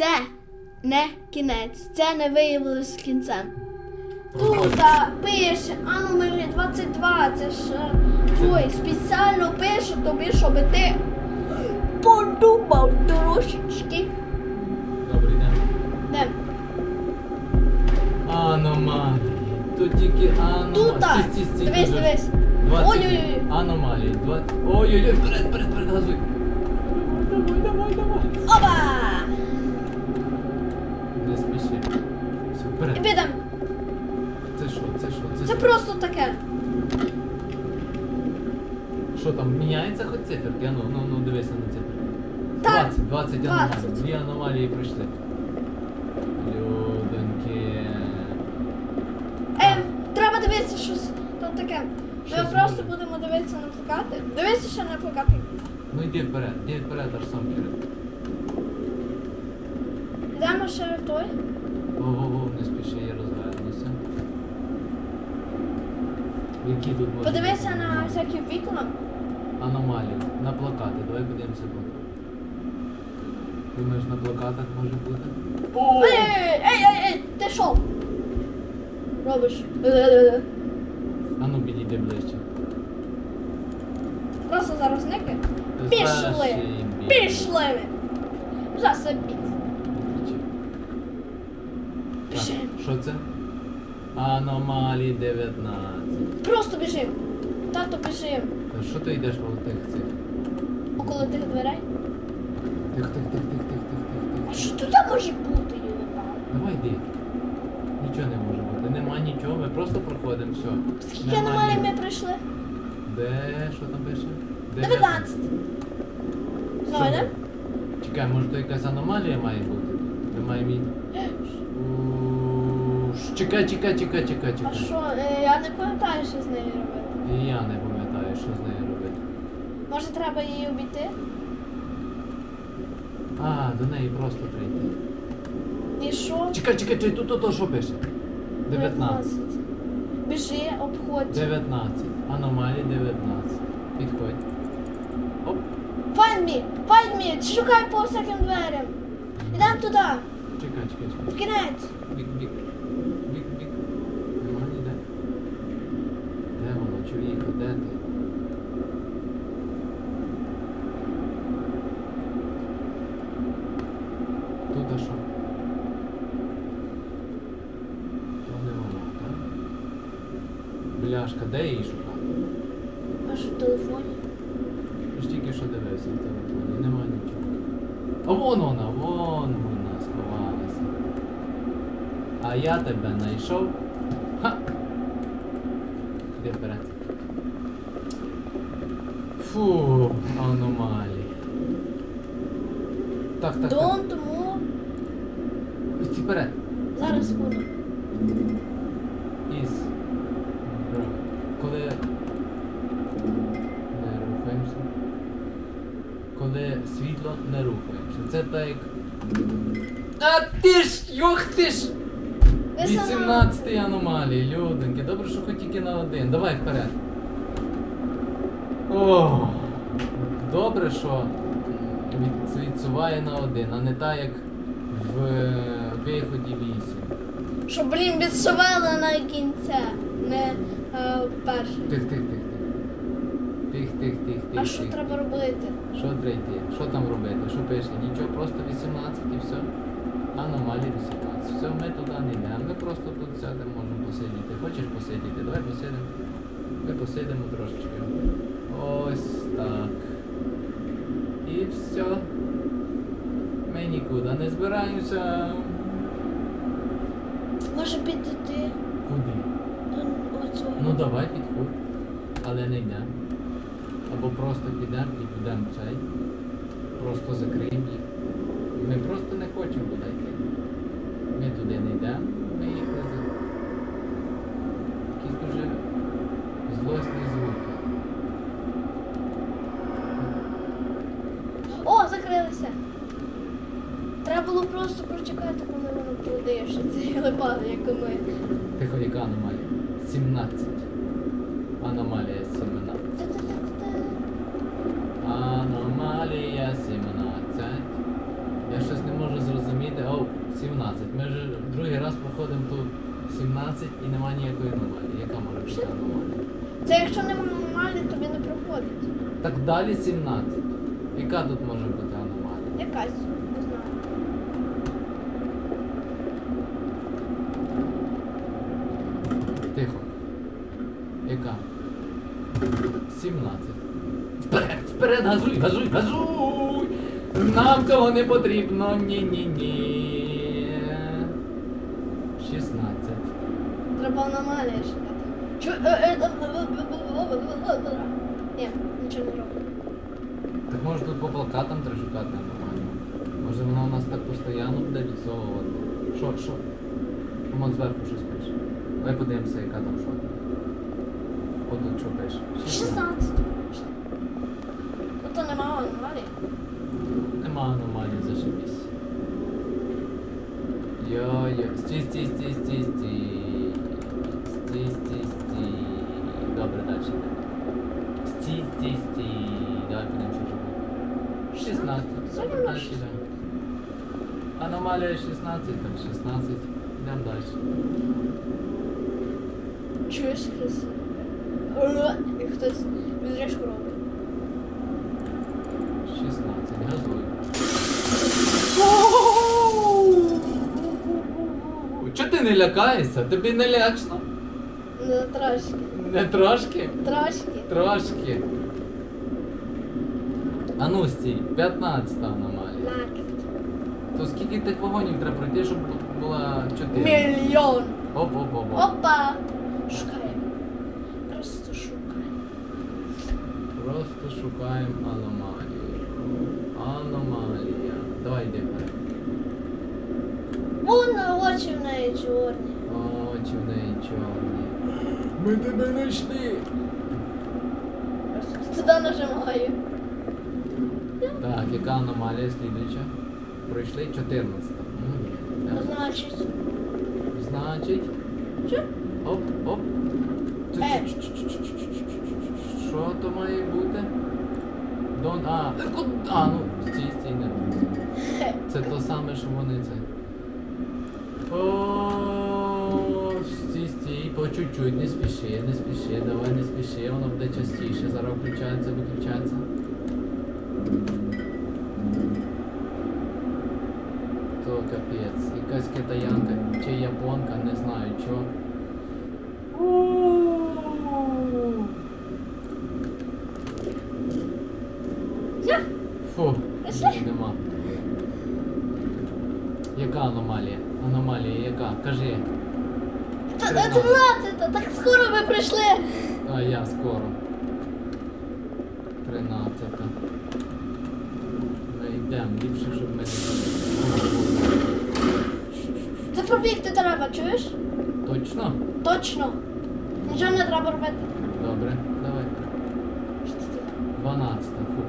Це не кінець, це не виявилось кінцем. Тут а, пише аномалі 22, це ж е, ой, спеціально пише тобі, щоб ти подумав трошечки. Добре, йдемо. Де? Аномалії. Тут тільки аномалії. Тут, стій, дивись, дивись. Ой-ой-ой. Аномалії. Ой-ой-ой, вперед, вперед, вперед, газуй. Це таке. Що там, міняється хоч циферки? А ну, ну, ну, дивися на циферки. Так, 20, 20 20. аномалій. Дві аномалії пройшли. Людоньки. Ем, треба дивитися щось там таке. Ми Щось просто буде. будемо дивитися на плакати. Дивися ще на плакати. Ну йди вперед, йди вперед, аж сам вперед. Йдемо ще в той. Не спіши, я розвернуся. Які тут можуть Подивися бути на всякі вікна. аномалії? На плакати. Давай подивимося плакати. Думаєш, на плакатах може бути? О! Ей, ей, ей, ей, ти що? Робиш. Е-е-е. А ну підійди ближче. Просто зараз зникне. Пішли. ще й бій. Пішли ми. За собі. Кричи. Що це? Аномалії 19. Просто біжим. Тато біжим. Та Що ти йдеш по тих цих? Около тих дверей. Тих, тих, тих, тих, тих, тих, тих, тих. А що тут може бути, Юлика? Давай йди. Нічого не може бути. Нема нічого, ми просто проходимо все. Скільки Нема аномалій ні- ми прийшли? Де? Що там пише? 19. Знову Що? Чекай, може то якась аномалія має бути? Ми маємо її. Ш- Чекай, чекай, чекай, чекай, А чекай. що, е, я не пам'ятаю, що з нею робити. І я не пам'ятаю, що з нею робити. Може треба її обійти? А, до неї просто прийти. І що? Чекай, чекай, чекай, тут то, то що пише? 19. Біжи, обходь. 19. Аномалії 19. Підходь. Оп. Find me! Find me! Шукай по всяким дверям. Ідемо туди, Чекай, чекай, чекай. в кінець. Бік. Бік, бік. Нема ніде. Де воно, чоловіка, де ти? Тут а що? То не воно, так? Бляшка, де її шукати? Аж в телефоні. Ж тільки що дивився в телефоні, нема нічого. А вон вона, вон вона сховалася. А я тебе знайшов. Ха! Іди вперед. Фу, аномалії. Так, так, так. Don't move. Ось вперед. Зараз буду. Із. Бро. Коли. Не рухаємося. Коли світло не як. А ти ж! Йох ти ж! Ви сама- 18 аномалії, люденьки. Добре, що хоч тільки на один. Давай вперед. О, добре, що від, відсуває на один, а не так, як в виході 8. Що, блін, відсувала на кінця. Не е, перше. Тих, тих, тих, тих. Тих, тих. А що тих, треба тих. робити? Що трейти? Що там робити? Що пише? Нічого, просто 18 і все. Аномалії 18. Все, ми туди не йдемо. Ми просто тут сядемо, можемо посидіти. Хочеш посидіти? Давай посидимо. Ми посидимо трошечки. Ось так. І все. Ми нікуди не збираємося. Може підійти Куди? до оцього? Ну давай підходь. Але не йдемо. Або просто підемо і підемо цей. Просто закриємо їх. Ми просто не хочемо туди йти. Ми туди не йдемо, ми їх не за. Якісь дуже злосні звуки. О, закрилися. Треба було просто прочекати, коли воно пройде, що це липали, як ми. Тихо, яка аномалія? 17. Аномалія 17. Та-та-та-та. Аномалія 17. Я щось не можу зрозуміти. розумієте? О, 17. Ми ж другий раз проходимо тут 17 і немає ніякої аномалії. Яка може бути аномалія? Це якщо нема нормальний, тобі не проходить. Так далі 17. Яка тут може бути аномалія? Якась, не знаю. Тихо. Яка? 17. Вперед, вперед, газуй, газуй, газуй! Нам цього не потрібно. Ні-ні-ні. Аномалія. Чу... е, е, е, Ні, нічого не роблю. Так може тут по плакатам треба шукати нормально. Може воно у нас так постійно буде відсовувати. Що, що? Воно зверху щось пише. Давай подивимося, яка там що. Отут що пише. 16. Ото нема аномалії. Нема аномалії, зашибісь. Йо-йо. Стій, стій, стій, стій. Стій, Давай подивимося, що 16. Сьогодні Добре, 16. Аномалія 16, так 16. Йдемо далі. Чуєш? Е, І хтось відріжку робить. 16. Газуй. Чого ти не лякаєшся? Тобі не лячно? Ну, трошки. Не трошки? Трошки. Трошки. А ну стій, 15 аномалія. То скільки тих вагонів треба пройти, щоб була 4? Мільйон. Оп, оп, оп, оп. Опа. Шукаємо. Просто шукаємо. Просто шукаємо аномалію. Аномалія. Давай йди вперед. Вон очі в неї чорні. Очі в неї чорні. Ми тебе знайшли. Туди нажимаю. Так, яка аномалія слідуюча? Пройшли 14. М, так. Значить. Значить. Що? Оп, оп. Ту- Е. Що то має бути? Дон. А, е, а, ну, стій, стій, не. Це то саме, що вони це. О, стій, не спіши, не спіши, давай не спіши, воно буде частіше, зараз включається, виключається. То капець, якась китаянка чи японка, не знаю. Я? Фу, нема. Яка аномалія? Аномалія яка? Кажи. Та- Тринадцять. Тринадцята, так скоро ви прийшли. А я скоро. Тринадцята. Ми йдемо, ліпше, щоб ми не. Це пробігти треба, чуєш? Точно? Точно. Нічого не треба робити. Добре, давай. Що це таке? Дванадцята. Фу.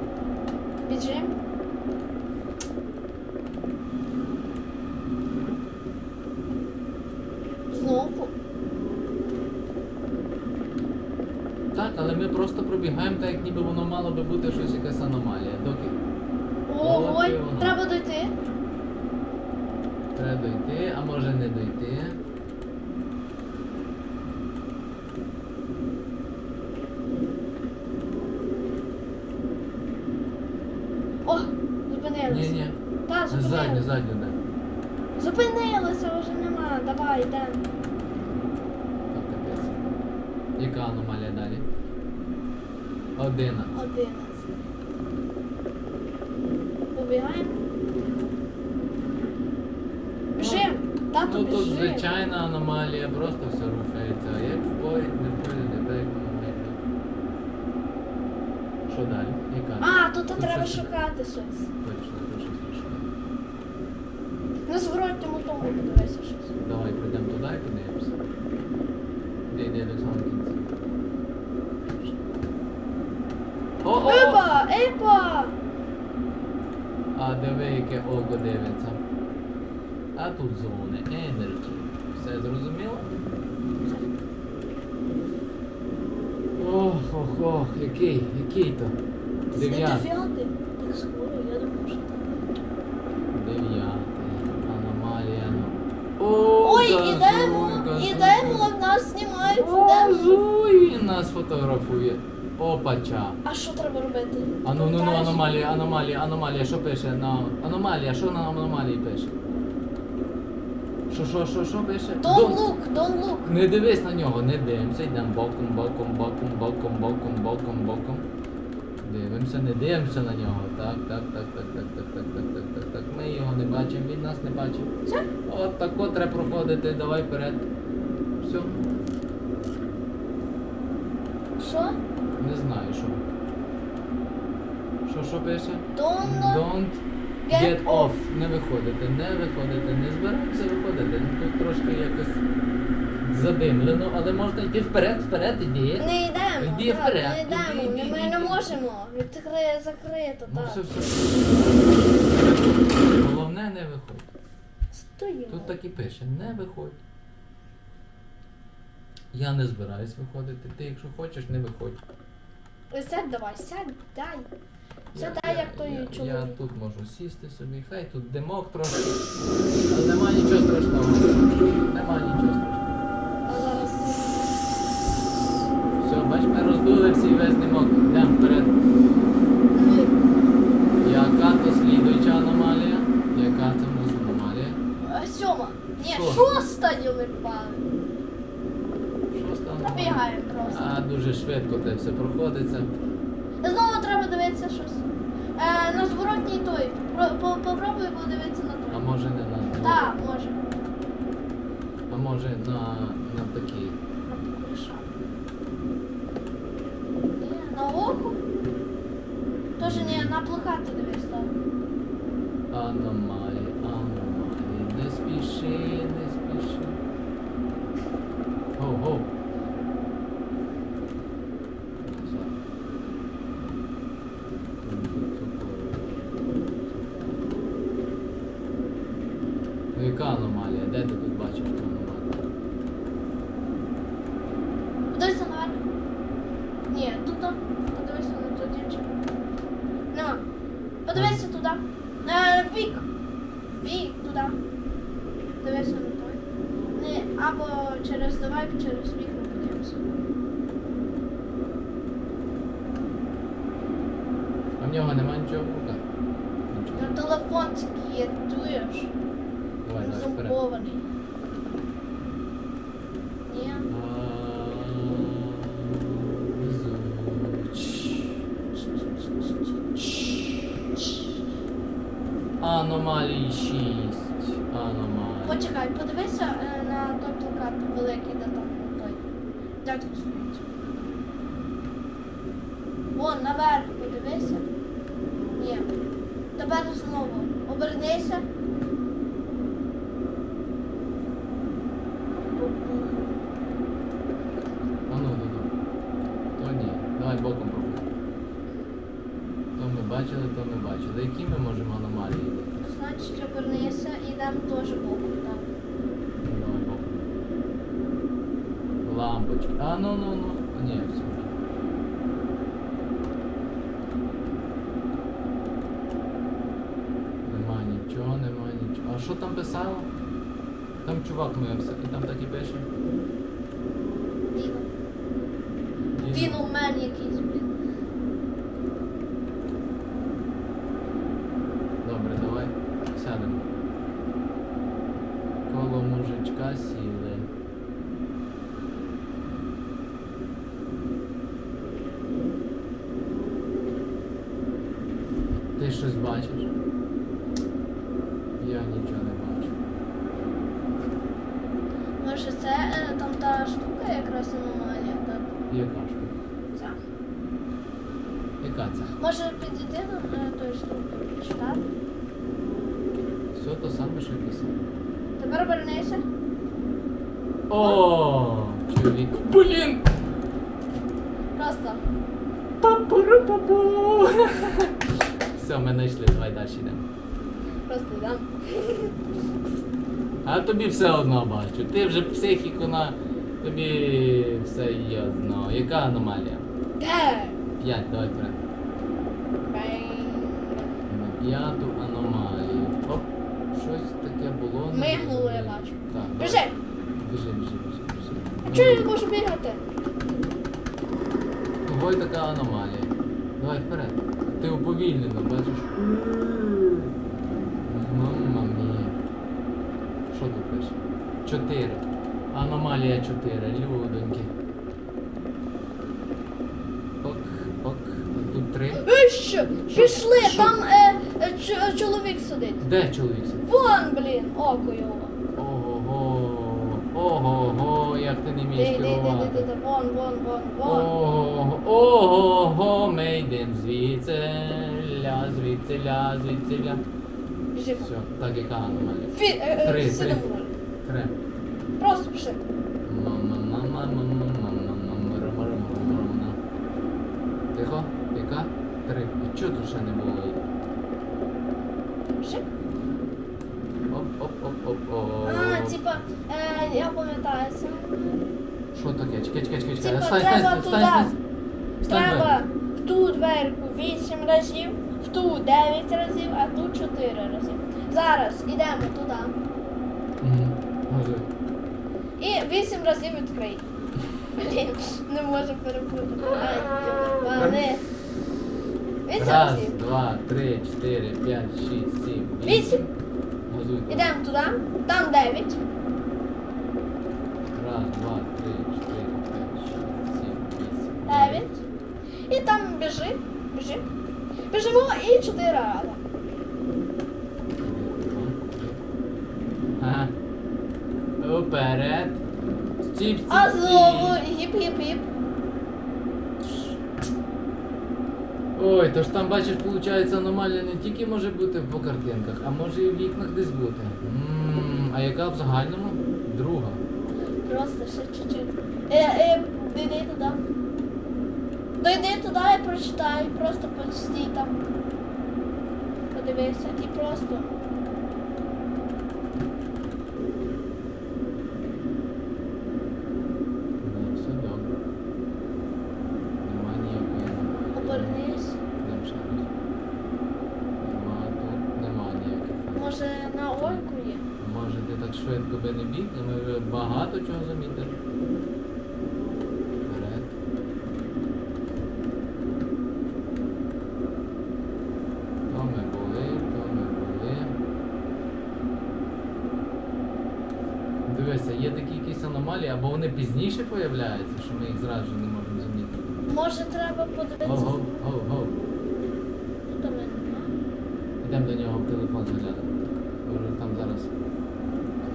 Біжим. Знову. Так, але ми просто пробігаємо так, як ніби воно мало би бути щось якась аномалія. Доки Ого, воно. треба дойти. треба дойти, а може не дойти. О, Ні, зупинилися. ні. Так, Задню, зупинилися. задню, да. Зупинилися, вже нема. Давай, йдемо. Так, капець. Яка аномалія далі? Одинадцять. Одинадцять. Побігаємо. Біжим. Тату, Ну тут біжим. звичайна аномалія, просто все рухається. А Як в не в не так, як воно. Що далі? Яка? А, тут, Тут треба щось- шукати щось. Точно, щось пішло. На зворотньому тому подивися щось. Давай прийдемо туди і подивимося. Де йде до Рипа! А диви, яке око дивиться. А тут зони, енерджі. Все зрозуміло? Ох, ох, ох, який, який то? Дев'ятий. Так скоро, я. Дев'ятий. Аномалія. Ну. Ой, да, ідемо, жуйка, ідемо, нас знімають, О, ідемо. Він нас фотографує. Опача. А що треба робити? А ну ну ну аномалія, аномалія, аномалія, що пише на аномалія, що на аномалії пише? Що, що, що, що пише? Don't Don't- look, don't look. Не дивись на нього, не дивимося, йдемо боком, боком, боком, боком, боком, боком, боком. Дивимося, не дивимося на нього. Так, так, так, так, так, так, так, так, так, так, так. Ми його не бачимо, він нас не бачить. Все? От так от треба проходити, давай вперед. Все, Що? Не знаю що. Що, що пише? Don't Don't get get off. Не виходите, не виходите, не збираємося виходити. Ну, Тут трошки якось задимлено, але можна йти вперед, вперед, іди. Не йдемо. Так, вперед, Не йдемо. іди, іди, Ми іди. не можемо. Відкриє, закрито, Ну так. все, все. Головне не виходь. Стоїмо. Тут так і пише, не виходь. Я не збираюсь виходити. Ти, якщо хочеш, не виходь. Сядь давай, сядь, дай. Сядай, Я- як той я, Я тут можу сісти собі, хай тут димок трошки. Але нема нічого страшного. Нема нічого страшного. А зараз. Все, бач, ми роздули всі весь димок. Йдемо вперед. Ми. Яка то слідуюча аномалія? Яка це в нас аномалія? А, Сьома. Ні, Що? шоста юлипали. Шоста аномалія. Пробігаємо просто. А дуже швидко це все проходиться. Знову треба дивитися щось. Е, на зворотній той. Про, по, попробуй подивитися на той. А може не на Так, може. а може на, на. На покриша. На око. Тоже ні, на плакати дивись так. Аномалії, аномалії. Не спіши. Гоу, гоу. Ну яка аномалія? Де ти тут бачиш аномалію? Подивися наверх. Ні, тут там. Подивися на ту дівчину. Нема. Подивися туди. Е, вік. Вік туди. Дивися на той. Не, або через давай через вікно подивимося. А в нього нема нічого в руках? Ну телефон тільки є, чуєш? Давай, давай, вперед. Зумпований. Ні. Аномалії 6. Аномалії. Почекай, подивися е, на той плакат великий, де там той. Дядько стоїть. Вон, наверх подивися. Ні. Тепер знову. Обернися. А ну, ну, ну. То ні. Давай боком проходь. То ми бачили, то ми бачили. Які ми можемо аномалії йти? Значить, обернися і йдемо теж боком. Так. Ну, Давай боком. Лампочки. А ну ну ну. А, Ні, все. Нема нічого, нема нічого. А що там писало? Там чувак мився, і там так і пише. Діно. Діно. Він у мене якийсь, блін. Добре, давай сядемо. Коло мужичка сіли. Ти щось бачиш? Я нічого не бачу. Може це е, там та штука якраз аномалія, так? Яка штука? Ця. Яка це? Може підійти до е, тої штуки, почитати? Все то саме, що й писав. Тепер обернися. О, чоловік. Блін! Просто. Папу-ру-папу! Все, ми знайшли, давай далі йдемо. Просто йдемо. А тобі все одно бачу. Ти вже психіку на. Тобі все ясно. Яка аномалія? Де? П'ять, давай вперед. На п'яту аномалію. Оп, щось таке було. Мигнуло, я бачу. Так, Біжи! Біжи, біжи, біжи, біжи. Чого я не можу бігати? Ой, така аномалія. Давай вперед. Ти уповільнено, бачиш? Мамма мія. Що тут пише? Чотири. Аномалія чотири. Людоньки. Ок, ок. А Тут три. Е, що? Пішли, Що? там е, е, ч- чоловік сидить. Де чоловік? сидить? Вон, блін, око його. Ого, го, як ти не вмієш керувати. Вон, вон, вон, вон. Ого, ого, го, ми йдемо звідси, ля, звідси, ля, звідси, ля. Біжимо. Все, так яка аномалія. Фі... е, е Три, е, сидимо. Три. Просто пішли. Тихо, яка? Три. І чого тут ще не було? Пішли. Оп, оп, оп, оп, оп типа, е, я пам'ятаю це. Що таке? Чекай, чекай, чекай, чекай. Типа, Стань, треба стань, туди. стань, стань. Стань, Треба в ту дверку 8 разів, в ту 9 разів, а ту 4 рази. Зараз йдемо туди. Мгм. Газуй. І 8 разів відкрий. Блін, не можу перепутати. Ай, вони. 8 Раз, разів. два, три, чотири, п'ять, шість, сім, Вісім. Газуй. Jeden tuda, tam 9. Raz, dwa, trzy, cztery, pięć, sześć, siedem, osiem, 9. І там біжи, біжи. Біжимо і 4 рази. Ага. Уперед. Стіп, стіп, А стіп. знову гіп-гіп-гіп. Ой, то ж там бачиш, виходить, аномалія не тільки може бути по картинках, а може і в вікнах десь бути. М, А яка в загальному? Друга. Просто ще чуть-чуть. Е, е, дійди туди. Дойди туди і прочитай, просто постій там. Подивися і просто. Ні, все добре. Нема ніякої. Обернись. Йдемо ще раз. Нема тут, нема ніяких. Може на ойку є? Може ти швидко не біг, ми вже багато чого замітили. Вперед. То ми були, то ми були. Дивися, є такі якісь аномалії, або вони пізніше появляються, що ми їх зразу не можемо замітити. Може треба подивитися. Гоу, гоу, гоу, гоу. Тут у мене. Йдемо до нього в телефон заглянемо. Може там зараз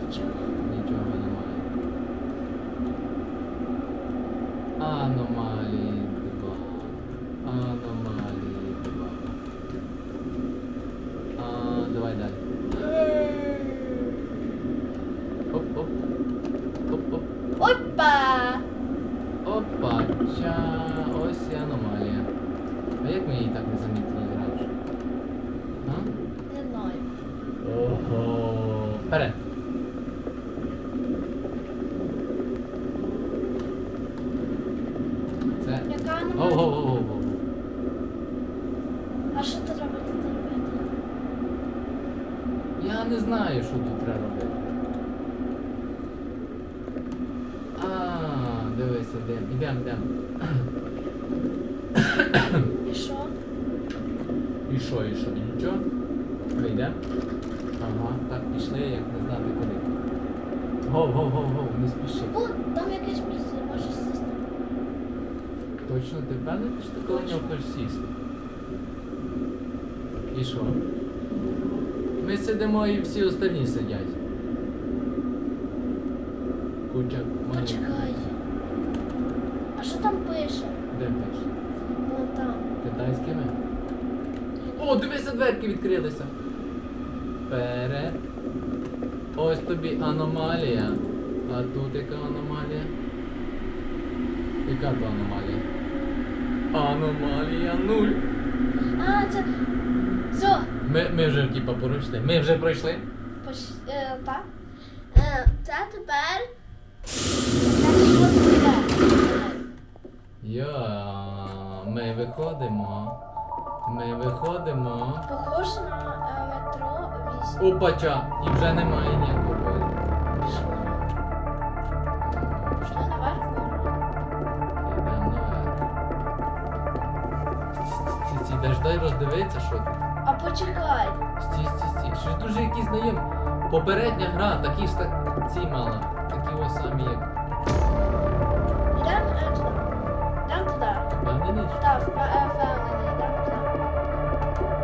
picture. Medyo anomaly. Anomaly, ano diba? Anomaly. Яка Оу, немає? оу, оу, оу. А що тут робити? Я не знаю, що тут треба робити. А, дивися, йдемо, йдемо, йдемо. І що? І що, і що? І нічого? Ми йдемо? Ага, так пішли, як не знати куди. Гоу, гоу, гоу, гоу, не спіши. О, там якесь місце. Точно ти впевнений, що ти коло нього хочеш сісти? І що? Ми сидимо і всі остальні сидять. Куча маленьких. Почекай. А що там пише? Де пише? Вон там. Китайськими? О, дивися, дверки відкрилися. Вперед. Ось тобі аномалія. А тут яка аномалія? Яка то аномалія? Аномалія нуль. А, це. Все. Ми, ми вже типа пройшли. Ми вже пройшли. Поч... Е, так. Е, це тепер. Я. Ми виходимо. Ми виходимо. Похоже на е, метро 8. Опача! І вже немає ніякого. Дай що. А почекай. Стій, стій, стій. Щось дуже якісь знайомі. Попередня гра, такі ж так ці мала. Такі ось самі як. Йдемо е, туди. Йдемо туди. Впевнений? Так, е, впевнений, йдемо туди.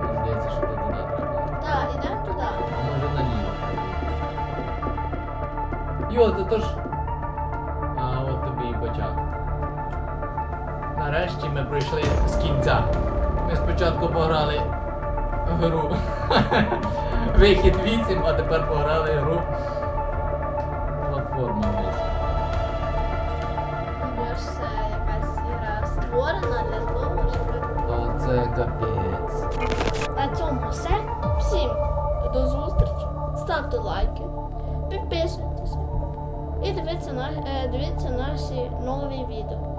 Мені здається, що туди треба. Так, йдемо туди. А може наліво. Йо, то то ж. А от тобі і початок. Нарешті ми пройшли з кінця. Ми спочатку пограли гру. Вихід 8, а тепер пограли гру. Платформа весь. Бо ж це якась гра створена для того, щоб Та це капець. На цьому все. Всім до зустрічі. Ставте лайки, підписуйтесь і дивіться, е, дивіться наші нові відео.